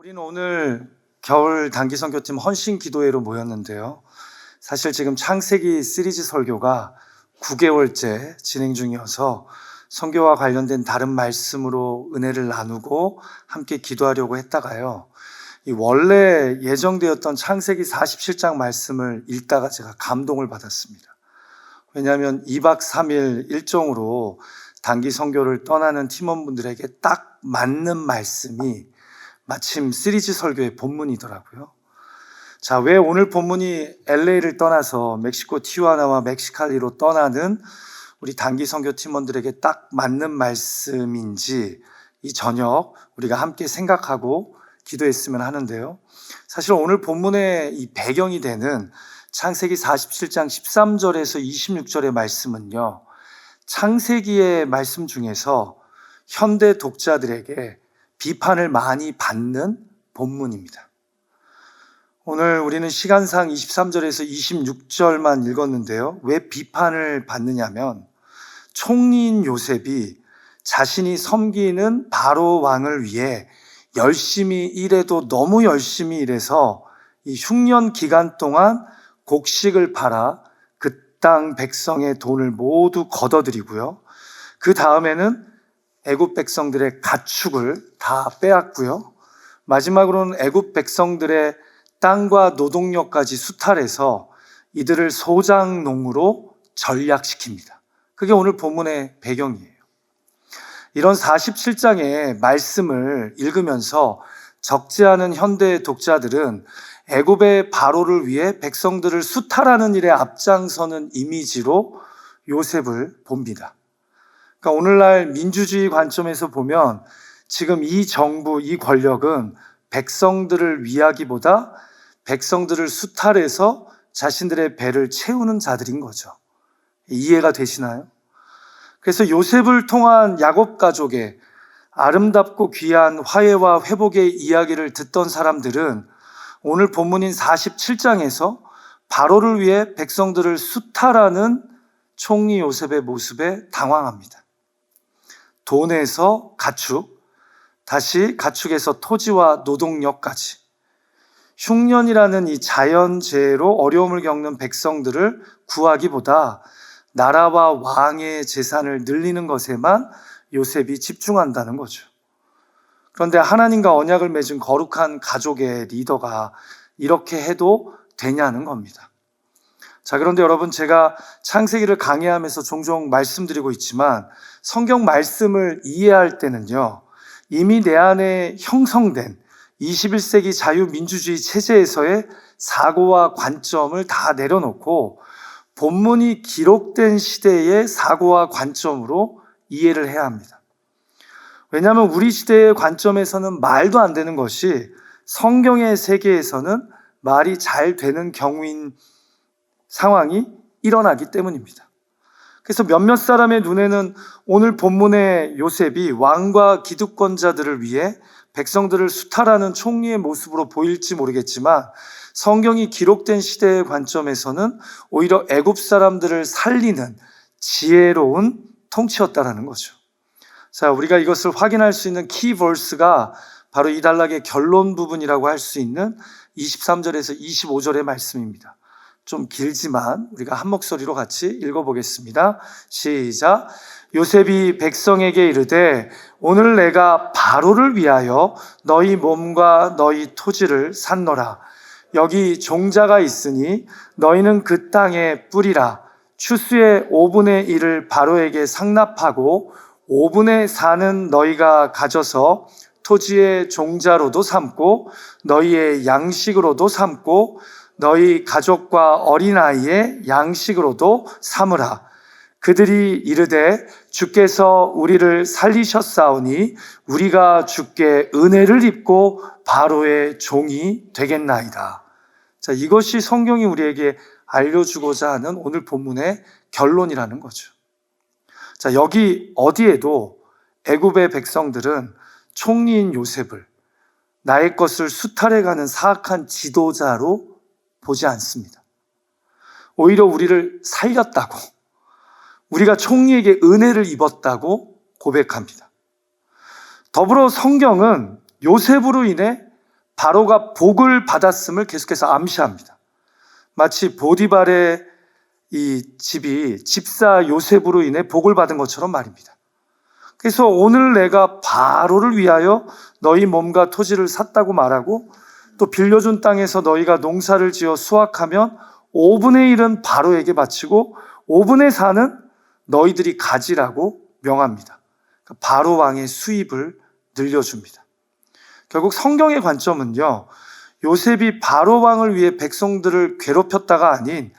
우리는 오늘 겨울 단기 선교팀 헌신 기도회로 모였는데요. 사실 지금 창세기 시리즈 설교가 9개월째 진행 중이어서 선교와 관련된 다른 말씀으로 은혜를 나누고 함께 기도하려고 했다가요. 이 원래 예정되었던 창세기 47장 말씀을 읽다가 제가 감동을 받았습니다. 왜냐하면 2박 3일 일정으로 단기 선교를 떠나는 팀원분들에게 딱 맞는 말씀이 마침 시리즈 설교의 본문이더라고요. 자, 왜 오늘 본문이 LA를 떠나서 멕시코 티juana와 멕시칼리로 떠나는 우리 단기 선교 팀원들에게 딱 맞는 말씀인지 이 저녁 우리가 함께 생각하고 기도했으면 하는데요. 사실 오늘 본문의 이 배경이 되는 창세기 47장 13절에서 26절의 말씀은요. 창세기의 말씀 중에서 현대 독자들에게 비판을 많이 받는 본문입니다. 오늘 우리는 시간상 23절에서 26절만 읽었는데요. 왜 비판을 받느냐면 총리인 요셉이 자신이 섬기는 바로 왕을 위해 열심히 일해도 너무 열심히 일해서 이 흉년 기간 동안 곡식을 팔아 그 땅 백성의 돈을 모두 걷어들이고요. 그 다음에는 애굽 백성들의 가축을 다 빼앗고요. 마지막으로는 애굽 백성들의 땅과 노동력까지 수탈해서 이들을 소장농으로 전략시킵니다. 그게 오늘 본문의 배경이에요. 이런 47장의 말씀을 읽으면서 적지 않은 현대 독자들은 애굽의 바로를 위해 백성들을 수탈하는 일에 앞장서는 이미지로 요셉을 봅니다. 그러니까 오늘날 민주주의 관점에서 보면 지금 이 정부, 이 권력은 백성들을 위하기보다 백성들을 수탈해서 자신들의 배를 채우는 자들인 거죠. 이해가 되시나요? 그래서 요셉을 통한 야곱 가족의 아름답고 귀한 화해와 회복의 이야기를 듣던 사람들은 오늘 본문인 47장에서 바로를 위해 백성들을 수탈하는 총리 요셉의 모습에 당황합니다. 돈에서 가축, 다시 가축에서 토지와 노동력까지. 흉년이라는 이 자연재해로 어려움을 겪는 백성들을 구하기보다 나라와 왕의 재산을 늘리는 것에만 요셉이 집중한다는 거죠. 그런데 하나님과 언약을 맺은 거룩한 가족의 리더가 이렇게 해도 되냐는 겁니다. 자, 그런데 여러분 제가 창세기를 강의하면서 종종 말씀드리고 있지만 성경 말씀을 이해할 때는요, 이미 내 안에 형성된 21세기 자유민주주의 체제에서의 사고와 관점을 다 내려놓고 본문이 기록된 시대의 사고와 관점으로 이해를 해야 합니다. 왜냐하면 우리 시대의 관점에서는 말도 안 되는 것이 성경의 세계에서는 말이 잘 되는 경우인 상황이 일어나기 때문입니다. 그래서 몇몇 사람의 눈에는 오늘 본문의 요셉이 왕과 기득권자들을 위해 백성들을 수탈하는 총리의 모습으로 보일지 모르겠지만 성경이 기록된 시대의 관점에서는 오히려 애굽 사람들을 살리는 지혜로운 통치였다라는 거죠. 자, 우리가 이것을 확인할 수 있는 키버스가 바로 이 단락의 결론 부분이라고 할 수 있는 23절에서 25절의 말씀입니다. 좀 길지만 우리가 한 목소리로 같이 읽어보겠습니다. 시작. 요셉이 백성에게 이르되 오늘 내가 바로를 위하여 너희 몸과 너희 토지를 샀노라. 여기 종자가 있으니 너희는 그 땅에 뿌리라. 추수의 5분의 1을 바로에게 상납하고 5분의 4는 너희가 가져서 토지의 종자로도 삼고 너희의 양식으로도 삼고 너희 가족과 어린아이의 양식으로도 삼으라. 그들이 이르되 주께서 우리를 살리셨사오니 우리가 주께 은혜를 입고 바로의 종이 되겠나이다. 자, 이것이 성경이 우리에게 알려주고자 하는 오늘 본문의 결론이라는 거죠. 자, 여기 어디에도 애굽의 백성들은 총리인 요셉을 나의 것을 수탈해 가는 사악한 지도자로 보지 않습니다. 오히려 우리를 살렸다고, 우리가 총리에게 은혜를 입었다고 고백합니다. 더불어 성경은 요셉으로 인해 바로가 복을 받았음을 계속해서 암시합니다. 마치 보디발의 이 집이 집사 요셉으로 인해 복을 받은 것처럼 말입니다. 그래서 오늘 내가 바로를 위하여 너희 몸과 토지를 샀다고 말하고 또 빌려준 땅에서 너희가 농사를 지어 수확하면 5분의 1은 바로에게 바치고 5분의 4는 너희들이 가지라고 명합니다. 그러니까 바로 왕의 수입을 늘려줍니다. 결국 성경의 관점은요, 요셉이 바로 왕을 위해 백성들을 괴롭혔다가 아닌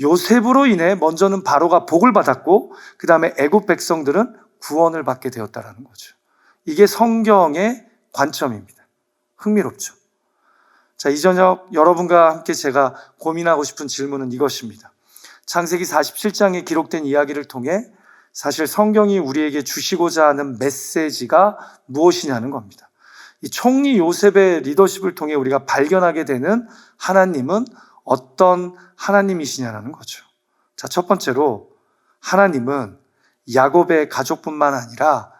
요셉으로 인해 먼저는 바로가 복을 받았고 그 다음에 애굽 백성들은 구원을 받게 되었다라는 거죠. 이게 성경의 관점입니다. 흥미롭죠. 자, 이 저녁 여러분과 함께 제가 고민하고 싶은 질문은 이것입니다. 창세기 47장에 기록된 이야기를 통해 사실 성경이 우리에게 주시고자 하는 메시지가 무엇이냐는 겁니다. 이 총리 요셉의 리더십을 통해 우리가 발견하게 되는 하나님은 어떤 하나님이시냐는 거죠. 자, 첫 번째로 하나님은 야곱의 가족뿐만 아니라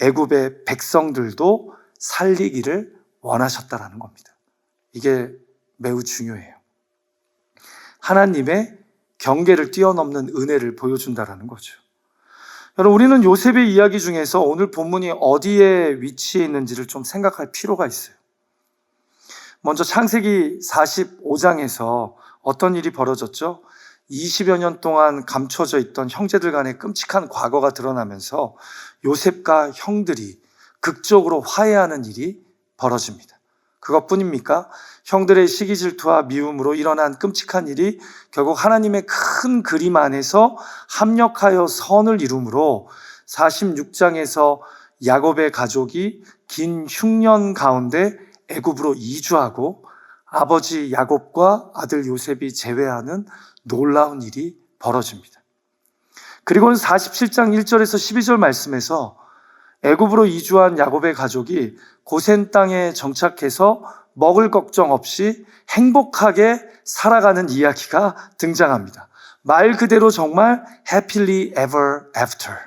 애굽의 백성들도 살리기를 원하셨다라는 겁니다. 이게 매우 중요해요. 하나님의 경계를 뛰어넘는 은혜를 보여준다라는 거죠. 여러분, 우리는 요셉의 이야기 중에서 오늘 본문이 어디에 위치해 있는지를 좀 생각할 필요가 있어요. 먼저 창세기 45장에서 어떤 일이 벌어졌죠? 20여 년 동안 감춰져 있던 형제들 간의 끔찍한 과거가 드러나면서 요셉과 형들이 극적으로 화해하는 일이 벌어집니다. 그것뿐입니까? 형들의 시기 질투와 미움으로 일어난 끔찍한 일이 결국 하나님의 큰 그림 안에서 합력하여 선을 이루므로 46장에서 야곱의 가족이 긴 흉년 가운데 애굽으로 이주하고 아버지 야곱과 아들 요셉이 제외하는 놀라운 일이 벌어집니다. 그리고는 47장 1절에서 12절 말씀에서 애굽으로 이주한 야곱의 가족이 고센 땅에 정착해서 먹을 걱정 없이 행복하게 살아가는 이야기가 등장합니다. 말 그대로 정말 happily ever after.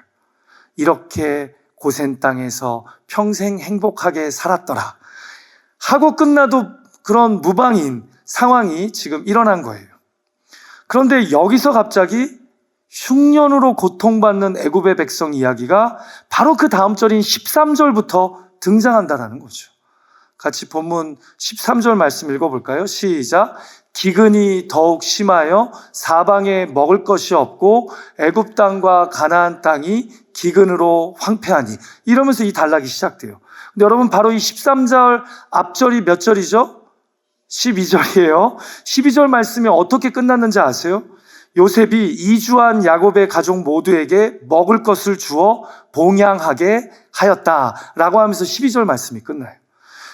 이렇게 고센 땅에서 평생 행복하게 살았더라. 하고 끝나도 그런 무방인 상황이 지금 일어난 거예요. 그런데 여기서 갑자기 흉년으로 고통받는 애굽의 백성 이야기가 바로 그 다음 절인 13절부터 등장한다라는 거죠. 같이 본문 13절 말씀 읽어볼까요? 시작. 기근이 더욱 심하여 사방에 먹을 것이 없고 애굽 땅과 가나안 땅이 기근으로 황폐하니 이러면서 이 단락이 시작돼요. 근데 여러분 바로 이 13절 앞절이 몇 절이죠? 12절이에요. 12절 말씀이 어떻게 끝났는지 아세요? 요셉이 이주한 야곱의 가족 모두에게 먹을 것을 주어 봉양하게 하였다라고 하면서 12절 말씀이 끝나요.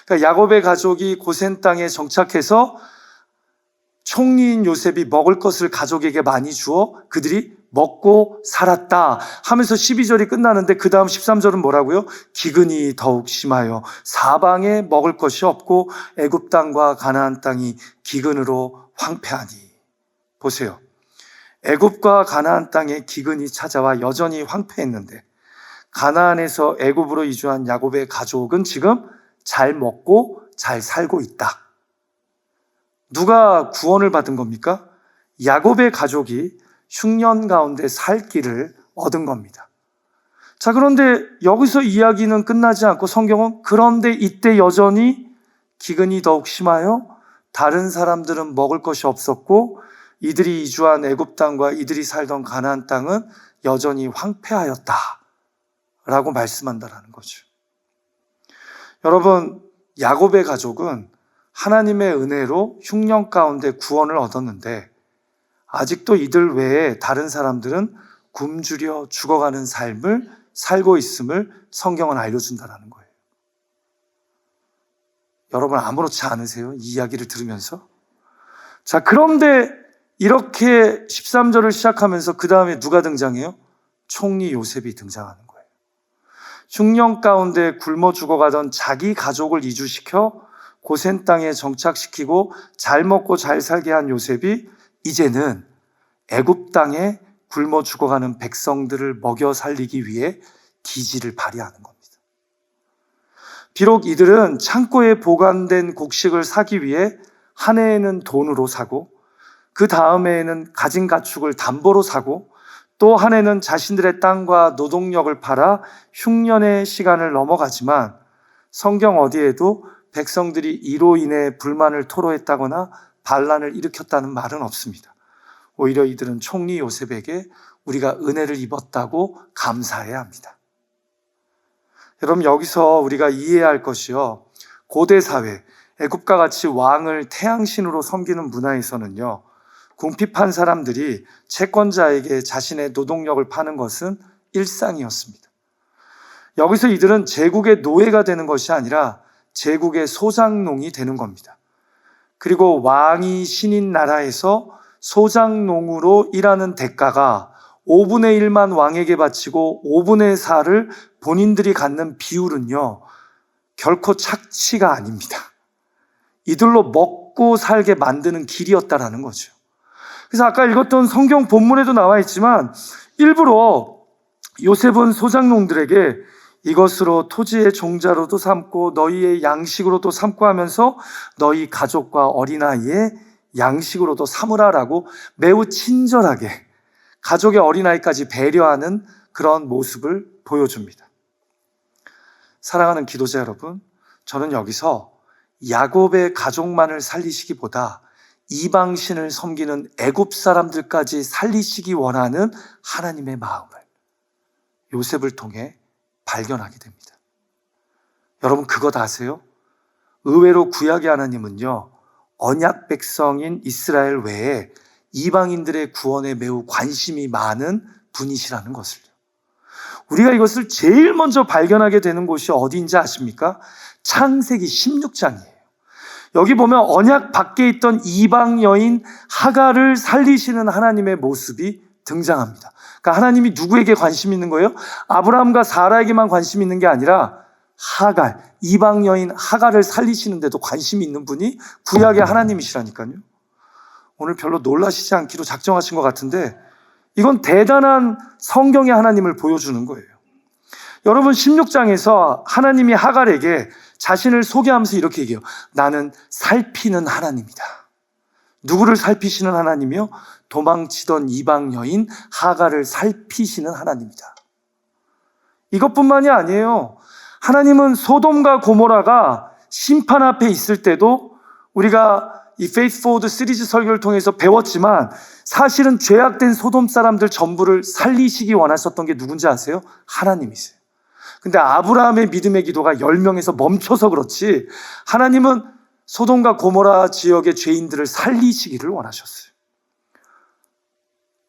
그러니까 야곱의 가족이 고센 땅에 정착해서 총리인 요셉이 먹을 것을 가족에게 많이 주어 그들이 먹고 살았다 하면서 12절이 끝나는데 그 다음 13절은 뭐라고요? 기근이 더욱 심하여 사방에 먹을 것이 없고 애굽 땅과 가나안 땅이 기근으로 황폐하니 보세요. 애굽과 가나안 땅에 기근이 찾아와 여전히 황폐했는데 가나안에서 애굽으로 이주한 야곱의 가족은 지금 잘 먹고 잘 살고 있다. 누가 구원을 받은 겁니까? 야곱의 가족이 흉년 가운데 살 길을 얻은 겁니다. 자, 그런데 여기서 이야기는 끝나지 않고 성경은 그런데 이때 여전히 기근이 더욱 심하여 다른 사람들은 먹을 것이 없었고 이들이 이주한 애굽 땅과 이들이 살던 가나안 땅은 여전히 황폐하였다. 라고 말씀한다라는 거죠. 여러분, 야곱의 가족은 하나님의 은혜로 흉년 가운데 구원을 얻었는데 아직도 이들 외에 다른 사람들은 굶주려 죽어가는 삶을 살고 있음을 성경은 알려준다는 거예요. 여러분 아무렇지 않으세요? 이 이야기를 들으면서? 자, 그런데 이렇게 13절을 시작하면서 그 다음에 누가 등장해요? 총리 요셉이 등장하는 거예요. 흉년 가운데 굶어 죽어가던 자기 가족을 이주시켜 고센 땅에 정착시키고 잘 먹고 잘 살게 한 요셉이 이제는 애굽 땅에 굶어 죽어가는 백성들을 먹여 살리기 위해 기지를 발휘하는 겁니다. 비록 이들은 창고에 보관된 곡식을 사기 위해 한 해에는 돈으로 사고 그 다음해에는 가진 가축을 담보로 사고 또 한 해는 자신들의 땅과 노동력을 팔아 흉년의 시간을 넘어가지만 성경 어디에도 백성들이 이로 인해 불만을 토로했다거나 반란을 일으켰다는 말은 없습니다. 오히려 이들은 총리 요셉에게 우리가 은혜를 입었다고 감사해야 합니다. 여러분 여기서 우리가 이해해야 할 것이요. 고대 사회, 애굽과 같이 왕을 태양신으로 섬기는 문화에서는요. 궁핍한 사람들이 채권자에게 자신의 노동력을 파는 것은 일상이었습니다. 여기서 이들은 제국의 노예가 되는 것이 아니라 제국의 소장농이 되는 겁니다. 그리고 왕이 신인 나라에서 소장농으로 일하는 대가가 5분의 1만 왕에게 바치고 5분의 4를 본인들이 갖는 비율은요, 결코 착취가 아닙니다. 이들로 먹고 살게 만드는 길이었다라는 거죠. 그래서 아까 읽었던 성경 본문에도 나와 있지만 일부러 요셉은 소장농들에게 이것으로 토지의 종자로도 삼고 너희의 양식으로도 삼고 하면서 너희 가족과 어린아이의 양식으로도 삼으라라고 매우 친절하게 가족의 어린아이까지 배려하는 그런 모습을 보여줍니다. 사랑하는 기도자 여러분, 저는 여기서 야곱의 가족만을 살리시기보다 이방신을 섬기는 애굽 사람들까지 살리시기 원하는 하나님의 마음을 요셉을 통해 발견하게 됩니다. 여러분 그것 아세요? 의외로 구약의 하나님은요 언약 백성인 이스라엘 외에 이방인들의 구원에 매우 관심이 많은 분이시라는 것을요. 우리가 이것을 제일 먼저 발견하게 되는 곳이 어디인지 아십니까? 창세기 16장이에요. 여기 보면 언약 밖에 있던 이방 여인 하가를 살리시는 하나님의 모습이 등장합니다. 그러니까 하나님이 누구에게 관심 있는 거예요? 아브라함과 사라에게만 관심 있는 게 아니라 하갈, 이방 여인 하갈을 살리시는데도 관심이 있는 분이 구약의 하나님이시라니까요. 오늘 별로 놀라시지 않기로 작정하신 것 같은데 이건 대단한 성경의 하나님을 보여주는 거예요. 여러분 16장에서 하나님이 하갈에게 자신을 소개하면서 이렇게 얘기해요. 나는 살피는 하나님이다. 누구를 살피시는 하나님이요? 도망치던 이방 여인 하갈을 살피시는 하나님이다. 이것뿐만이 아니에요. 하나님은 소돔과 고모라가 심판 앞에 있을 때도 우리가 이 페이스포드 시리즈 설교를 통해서 배웠지만 사실은 죄악된 소돔 사람들 전부를 살리시기 원하셨던 게 누군지 아세요? 하나님이세요. 근데 아브라함의 믿음의 기도가 10명에서 멈춰서 그렇지 하나님은 소돔과 고모라 지역의 죄인들을 살리시기를 원하셨어요.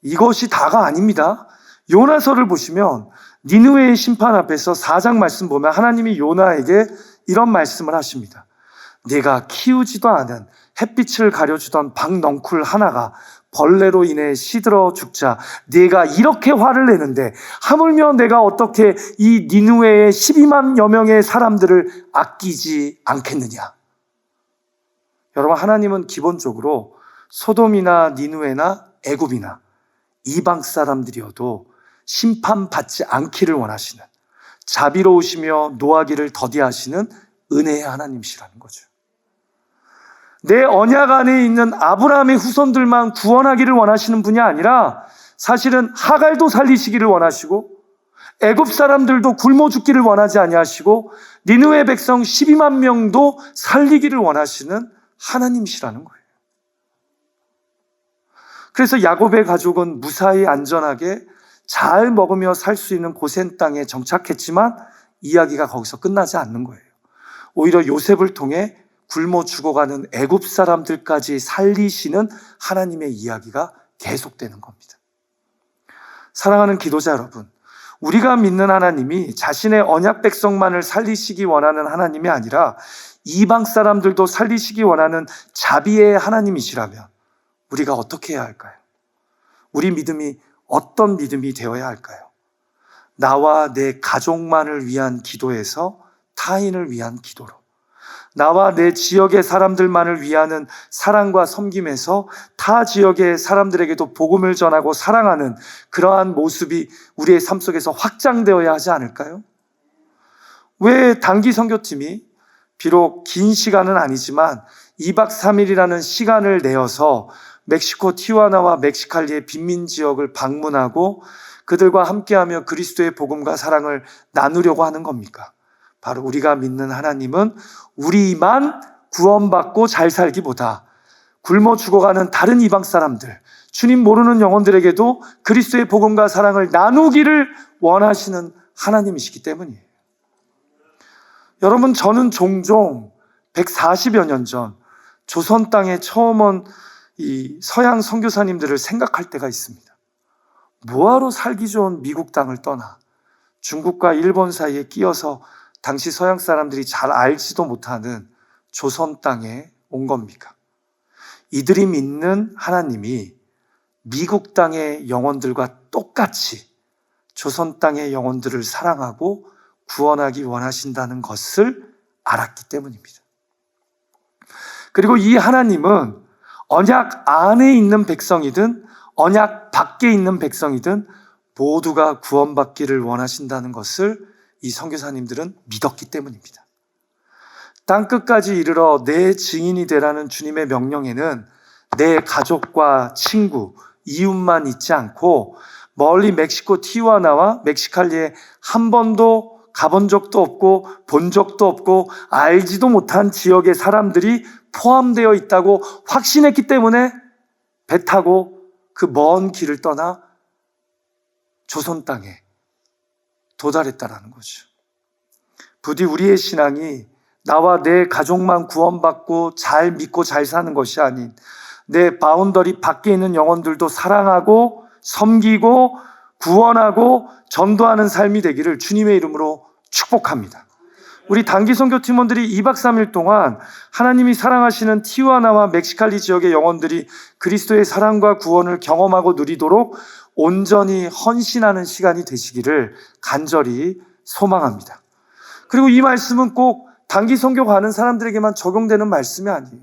이것이 다가 아닙니다. 요나서를 보시면 니누웨의 심판 앞에서 4장 말씀 보면 하나님이 요나에게 이런 말씀을 하십니다. 내가 키우지도 않은 햇빛을 가려주던 박넝쿨 하나가 벌레로 인해 시들어 죽자 내가 이렇게 화를 내는데 하물며 내가 어떻게 이 니누웨의 12만 여 명의 사람들을 아끼지 않겠느냐. 여러분 하나님은 기본적으로 소돔이나 니누웨나 애굽이나 이방 사람들이어도 심판받지 않기를 원하시는 자비로우시며 노하기를 더디하시는 은혜의 하나님이시라는 거죠. 내 언약 안에 있는 아브라함의 후손들만 구원하기를 원하시는 분이 아니라 사실은 하갈도 살리시기를 원하시고 애굽 사람들도 굶어 죽기를 원하지 아니하시고 니누의 백성 12만 명도 살리기를 원하시는 하나님이시라는 거예요. 그래서 야곱의 가족은 무사히 안전하게 잘 먹으며 살 수 있는 고센 땅에 정착했지만 이야기가 거기서 끝나지 않는 거예요. 오히려 요셉을 통해 굶어 죽어가는 애굽 사람들까지 살리시는 하나님의 이야기가 계속되는 겁니다. 사랑하는 기도자 여러분, 우리가 믿는 하나님이 자신의 언약 백성만을 살리시기 원하는 하나님이 아니라 이방 사람들도 살리시기 원하는 자비의 하나님이시라면 우리가 어떻게 해야 할까요? 우리 믿음이 어떤 믿음이 되어야 할까요? 나와 내 가족만을 위한 기도에서 타인을 위한 기도로 나와 내 지역의 사람들만을 위하는 사랑과 섬김에서 타 지역의 사람들에게도 복음을 전하고 사랑하는 그러한 모습이 우리의 삶 속에서 확장되어야 하지 않을까요? 왜 단기 선교팀이 비록 긴 시간은 아니지만 2박 3일이라는 시간을 내어서 멕시코 티와나와 멕시칼리의 빈민 지역을 방문하고 그들과 함께하며 그리스도의 복음과 사랑을 나누려고 하는 겁니까? 바로 우리가 믿는 하나님은 우리만 구원받고 잘 살기보다 굶어 죽어가는 다른 이방 사람들, 주님 모르는 영혼들에게도 그리스도의 복음과 사랑을 나누기를 원하시는 하나님이시기 때문이에요. 여러분, 저는 종종 140여 년 전 조선 땅에 처음 온 이 서양 선교사님들을 생각할 때가 있습니다. 뭐하러 살기 좋은 미국 땅을 떠나 중국과 일본 사이에 끼어서 당시 서양 사람들이 잘 알지도 못하는 조선 땅에 온 겁니까? 이들이 믿는 하나님이 미국 땅의 영혼들과 똑같이 조선 땅의 영혼들을 사랑하고 구원하기 원하신다는 것을 알았기 때문입니다. 그리고 이 하나님은 언약 안에 있는 백성이든 언약 밖에 있는 백성이든 모두가 구원받기를 원하신다는 것을 이 선교사님들은 믿었기 때문입니다. 땅 끝까지 이르러 내 증인이 되라는 주님의 명령에는 내 가족과 친구, 이웃만 있지 않고 멀리 멕시코 티와나와 멕시칼리에 한 번도 가본 적도 없고 본 적도 없고 알지도 못한 지역의 사람들이 포함되어 있다고 확신했기 때문에 배 타고 그 먼 길을 떠나 조선 땅에 도달했다라는 거죠. 부디 우리의 신앙이 나와 내 가족만 구원받고 잘 믿고 잘 사는 것이 아닌 내 바운더리 밖에 있는 영혼들도 사랑하고 섬기고 구원하고 전도하는 삶이 되기를 주님의 이름으로 축복합니다. 우리 단기 선교 팀원들이 2박 3일 동안 하나님이 사랑하시는 티와나와 멕시칼리 지역의 영혼들이 그리스도의 사랑과 구원을 경험하고 누리도록 온전히 헌신하는 시간이 되시기를 간절히 소망합니다. 그리고 이 말씀은 꼭 단기 선교 가는 사람들에게만 적용되는 말씀이 아니에요.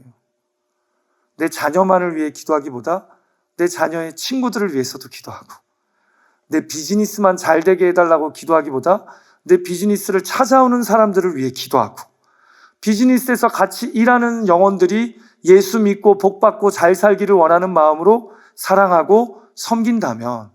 내 자녀만을 위해 기도하기보다 내 자녀의 친구들을 위해서도 기도하고 내 비즈니스만 잘 되게 해달라고 기도하기보다 내 비즈니스를 찾아오는 사람들을 위해 기도하고 비즈니스에서 같이 일하는 영혼들이 예수 믿고 복 받고 잘 살기를 원하는 마음으로 사랑하고 섬긴다면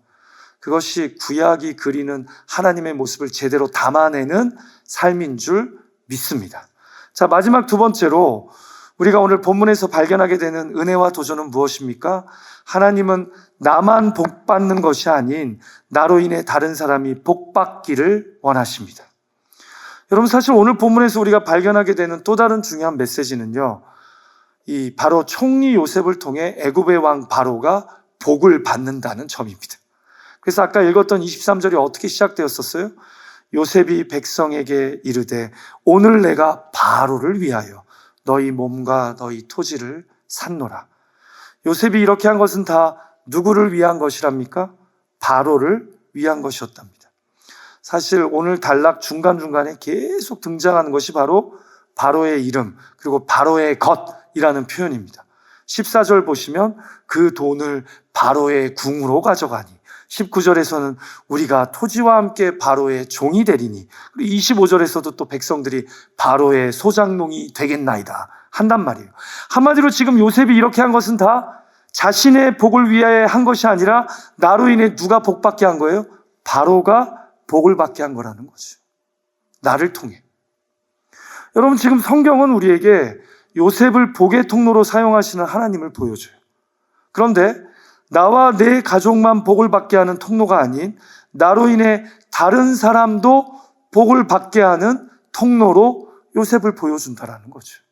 그것이 구약이 그리는 하나님의 모습을 제대로 담아내는 삶인 줄 믿습니다. 자, 마지막 두 번째로 우리가 오늘 본문에서 발견하게 되는 은혜와 도전은 무엇입니까? 하나님은 나만 복 받는 것이 아닌 나로 인해 다른 사람이 복 받기를 원하십니다. 여러분 사실 오늘 본문에서 우리가 발견하게 되는 또 다른 중요한 메시지는요. 이 바로 총리 요셉을 통해 애굽의 왕 바로가 복을 받는다는 점입니다. 그래서 아까 읽었던 23절이 어떻게 시작되었었어요? 요셉이 백성에게 이르되 오늘 내가 바로를 위하여 너희 몸과 너희 토지를 샀노라. 요셉이 이렇게 한 것은 다 누구를 위한 것이랍니까? 바로를 위한 것이었답니다. 사실 오늘 단락 중간중간에 계속 등장하는 것이 바로 바로의 이름, 그리고 바로의 것 이라는 표현입니다. 14절 보시면 그 돈을 바로의 궁으로 가져가니 19절에서는 우리가 토지와 함께 바로의 종이 되리니 그리고 25절에서도 또 백성들이 바로의 소장농이 되겠나이다 한단 말이에요. 한마디로 지금 요셉이 이렇게 한 것은 다 자신의 복을 위하여 한 것이 아니라 나로 인해 누가 복 받게 한 거예요? 바로가 복을 받게 한 거라는 거죠. 나를 통해. 여러분 지금 성경은 우리에게 요셉을 복의 통로로 사용하시는 하나님을 보여줘요. 그런데 나와 내 가족만 복을 받게 하는 통로가 아닌 나로 인해 다른 사람도 복을 받게 하는 통로로 요셉을 보여준다라는 거죠.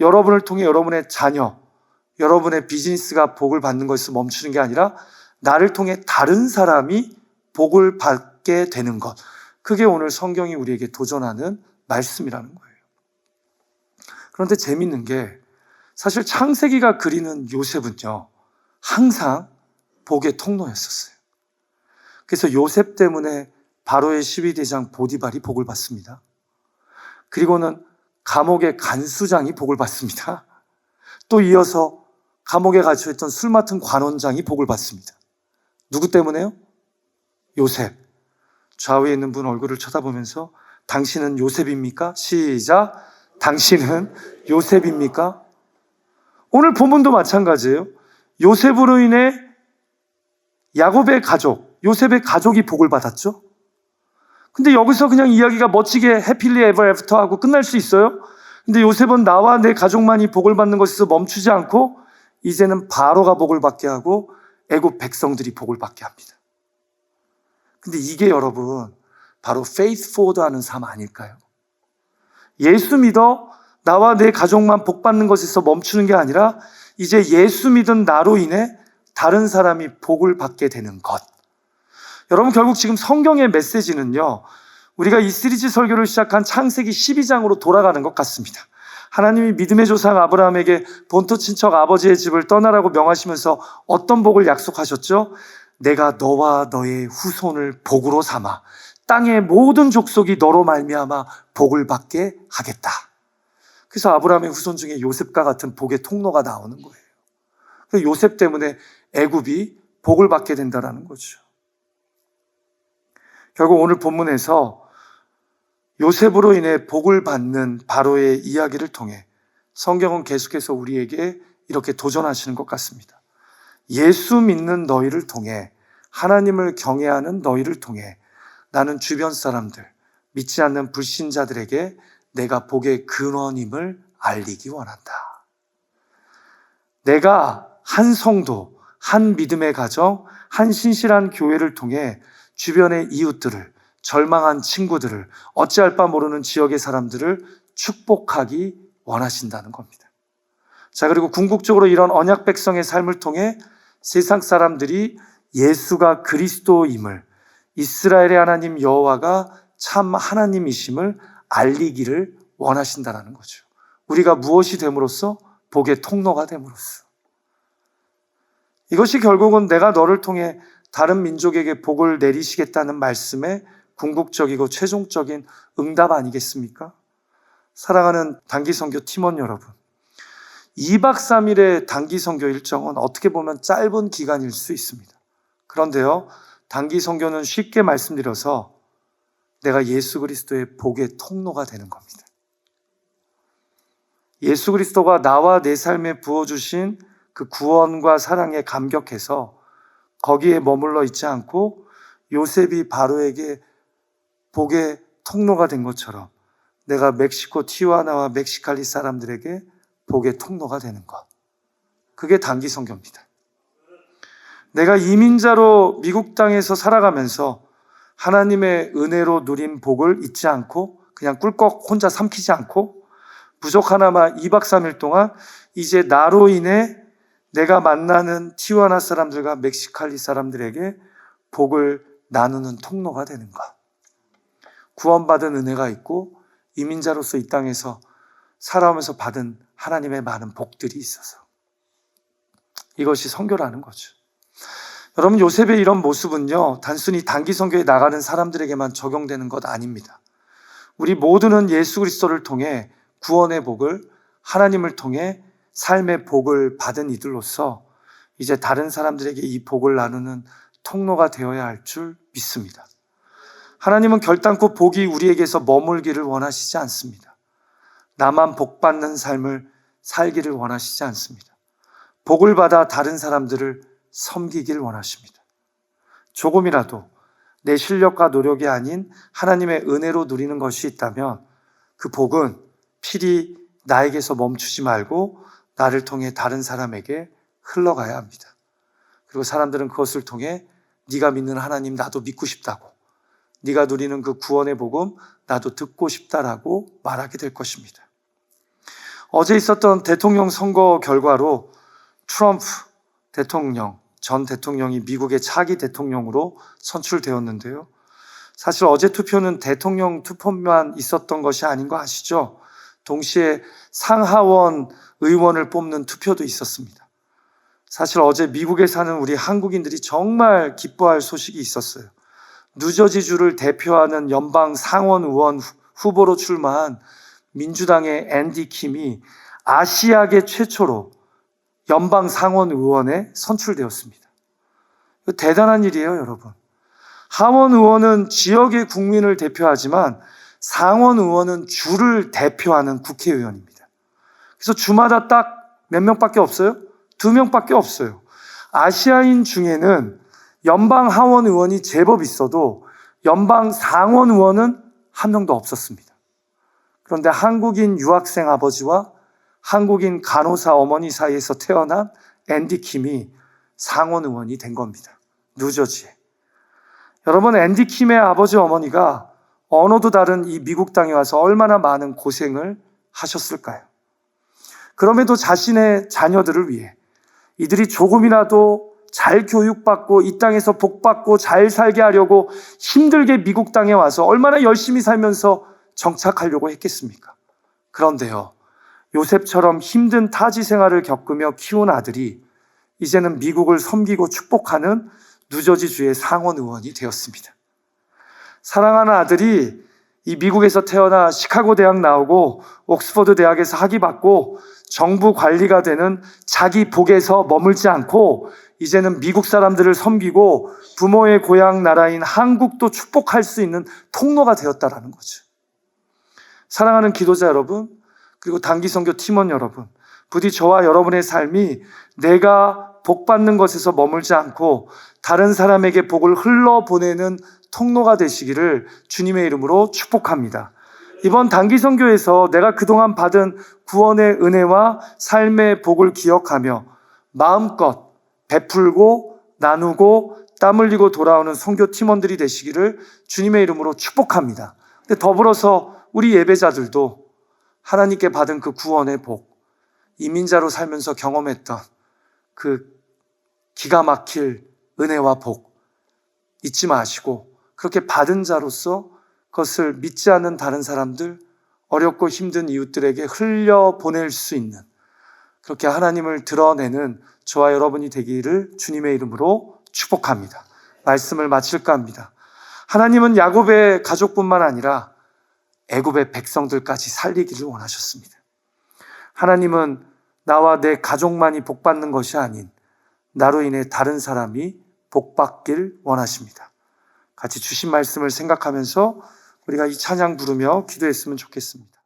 여러분을 통해 여러분의 자녀, 여러분의 비즈니스가 복을 받는 것에서 멈추는 게 아니라 나를 통해 다른 사람이 복을 받게 되는 것. 그게 오늘 성경이 우리에게 도전하는 말씀이라는 거예요. 그런데 재밌는 게 사실 창세기가 그리는 요셉은요. 항상 복의 통로였었어요. 그래서 요셉 때문에 바로의 12대장 보디발이 복을 받습니다. 그리고는 감옥의 간수장이 복을 받습니다. 또 이어서 감옥에 갇혀있던 술 맡은 관원장이 복을 받습니다. 누구 때문에요? 요셉. 좌우에 있는 분 얼굴을 쳐다보면서 당신은 요셉입니까? 시작. 당신은 요셉입니까? 오늘 본문도 마찬가지예요. 요셉으로 인해 야곱의 가족, 요셉의 가족이 복을 받았죠. 근데 여기서 그냥 이야기가 멋지게 해필리 에버 애프터 하고 끝날 수 있어요? 근데 요셉은 나와 내 가족만이 복을 받는 것에서 멈추지 않고 이제는 바로가 복을 받게 하고 애굽 백성들이 복을 받게 합니다. 근데 이게 여러분 바로 faith forward 하는 삶 아닐까요? 예수 믿어 나와 내 가족만 복 받는 것에서 멈추는 게 아니라 이제 예수 믿은 나로 인해 다른 사람이 복을 받게 되는 것. 여러분 결국 지금 성경의 메시지는요. 우리가 이 시리즈 설교를 시작한 창세기 12장으로 돌아가는 것 같습니다. 하나님이 믿음의 조상 아브라함에게 본토 친척 아버지의 집을 떠나라고 명하시면서 어떤 복을 약속하셨죠? 내가 너와 너의 후손을 복으로 삼아 땅의 모든 족속이 너로 말미암아 복을 받게 하겠다. 그래서 아브라함의 후손 중에 요셉과 같은 복의 통로가 나오는 거예요. 요셉 때문에 애굽이 복을 받게 된다라는 거죠. 결국 오늘 본문에서 요셉으로 인해 복을 받는 바로의 이야기를 통해 성경은 계속해서 우리에게 이렇게 도전하시는 것 같습니다. 예수 믿는 너희를 통해 하나님을 경외하는 너희를 통해 나는 주변 사람들, 믿지 않는 불신자들에게 내가 복의 근원임을 알리기 원한다. 내가 한 성도, 한 믿음의 가정, 한 신실한 교회를 통해 주변의 이웃들을, 절망한 친구들을, 어찌할 바 모르는 지역의 사람들을 축복하기 원하신다는 겁니다. 자, 그리고 궁극적으로 이런 언약 백성의 삶을 통해 세상 사람들이 예수가 그리스도임을 이스라엘의 하나님 여호와가 참 하나님이심을 알리기를 원하신다라는 거죠. 우리가 무엇이 됨으로써 복의 통로가 됨으로써 이것이 결국은 내가 너를 통해 다른 민족에게 복을 내리시겠다는 말씀의 궁극적이고 최종적인 응답 아니겠습니까? 사랑하는 단기 선교 팀원 여러분. 2박 3일의 단기 선교 일정은 어떻게 보면 짧은 기간일 수 있습니다. 그런데요, 단기 선교는 쉽게 말씀드려서 내가 예수 그리스도의 복의 통로가 되는 겁니다. 예수 그리스도가 나와 내 삶에 부어주신 그 구원과 사랑에 감격해서 거기에 머물러 있지 않고 요셉이 바로에게 복의 통로가 된 것처럼 내가 멕시코 티와나와 멕시칼리 사람들에게 복의 통로가 되는 것. 그게 단기 선교입니다. 내가 이민자로 미국 땅에서 살아가면서 하나님의 은혜로 누린 복을 잊지 않고 그냥 꿀꺽 혼자 삼키지 않고 부족 하나마 2박 3일 동안 이제 나로 인해 내가 만나는 티와나 사람들과 멕시칼리 사람들에게 복을 나누는 통로가 되는 것. 구원받은 은혜가 있고 이민자로서 이 땅에서 살아오면서 받은 하나님의 많은 복들이 있어서 이것이 성교라는 거죠. 여러분 요셉의 이런 모습은요 단순히 단기 선교에 나가는 사람들에게만 적용되는 것 아닙니다. 우리 모두는 예수 그리스도를 통해 구원의 복을 하나님을 통해 삶의 복을 받은 이들로서 이제 다른 사람들에게 이 복을 나누는 통로가 되어야 할 줄 믿습니다. 하나님은 결단코 복이 우리에게서 머물기를 원하시지 않습니다. 나만 복 받는 삶을 살기를 원하시지 않습니다. 복을 받아 다른 사람들을 섬기길 원하십니다. 조금이라도 내 실력과 노력이 아닌 하나님의 은혜로 누리는 것이 있다면 그 복은 필히 나에게서 멈추지 말고 나를 통해 다른 사람에게 흘러가야 합니다. 그리고 사람들은 그것을 통해 네가 믿는 하나님 나도 믿고 싶다고 네가 누리는 그 구원의 복음 나도 듣고 싶다라고 말하게 될 것입니다. 어제 있었던 대통령 선거 결과로 트럼프 대통령, 전 대통령이 미국의 차기 대통령으로 선출되었는데요. 사실 어제 투표는 대통령 투표만 있었던 것이 아닌 거 아시죠? 동시에 상하원 의원을 뽑는 투표도 있었습니다. 사실 어제 미국에 사는 우리 한국인들이 정말 기뻐할 소식이 있었어요. 뉴저지주를 대표하는 연방 상원 의원 후보로 출마한 민주당의 앤디 킴이 아시아계 최초로 연방 상원 의원에 선출되었습니다. 대단한 일이에요, 여러분. 하원 의원은 지역의 국민을 대표하지만 상원 의원은 주를 대표하는 국회의원입니다. 그래서 주마다 딱 몇 명밖에 없어요? 두 명밖에 없어요. 아시아인 중에는 연방 하원 의원이 제법 있어도 연방 상원 의원은 한 명도 없었습니다. 그런데 한국인 유학생 아버지와 한국인 간호사 어머니 사이에서 태어난 앤디 킴이 상원 의원이 된 겁니다. 뉴저지에. 여러분, 앤디 킴의 아버지 어머니가 언어도 다른 이 미국 땅에 와서 얼마나 많은 고생을 하셨을까요? 그럼에도 자신의 자녀들을 위해 이들이 조금이라도 잘 교육받고 이 땅에서 복받고 잘 살게 하려고 힘들게 미국 땅에 와서 얼마나 열심히 살면서 정착하려고 했겠습니까? 그런데요, 요셉처럼 힘든 타지 생활을 겪으며 키운 아들이 이제는 미국을 섬기고 축복하는 뉴저지주의 상원 의원이 되었습니다. 사랑하는 아들이 이 미국에서 태어나 시카고 대학 나오고 옥스퍼드 대학에서 학위 받고 정부 관리가 되는 자기 복에서 머물지 않고 이제는 미국 사람들을 섬기고 부모의 고향 나라인 한국도 축복할 수 있는 통로가 되었다라는 거죠. 사랑하는 기도자 여러분, 그리고 단기 선교 팀원 여러분, 부디 저와 여러분의 삶이 내가 복 받는 것에서 머물지 않고 다른 사람에게 복을 흘러 보내는 통로가 되시기를 주님의 이름으로 축복합니다. 이번 단기 선교에서 내가 그동안 받은 구원의 은혜와 삶의 복을 기억하며 마음껏 베풀고 나누고 땀 흘리고 돌아오는 선교 팀원들이 되시기를 주님의 이름으로 축복합니다. 근데 더불어서 우리 예배자들도 하나님께 받은 그 구원의 복, 이민자로 살면서 경험했던 그 기가 막힐 은혜와 복 잊지 마시고 그렇게 받은 자로서 그것을 믿지 않는 다른 사람들, 어렵고 힘든 이웃들에게 흘려 보낼 수 있는 그렇게 하나님을 드러내는 저와 여러분이 되기를 주님의 이름으로 축복합니다. 말씀을 마칠까 합니다. 하나님은 야곱의 가족뿐만 아니라 애굽의 백성들까지 살리기를 원하셨습니다. 하나님은 나와 내 가족만이 복받는 것이 아닌 나로 인해 다른 사람이 복받길 원하십니다. 같이 주신 말씀을 생각하면서 우리가 이 찬양 부르며 기도했으면 좋겠습니다.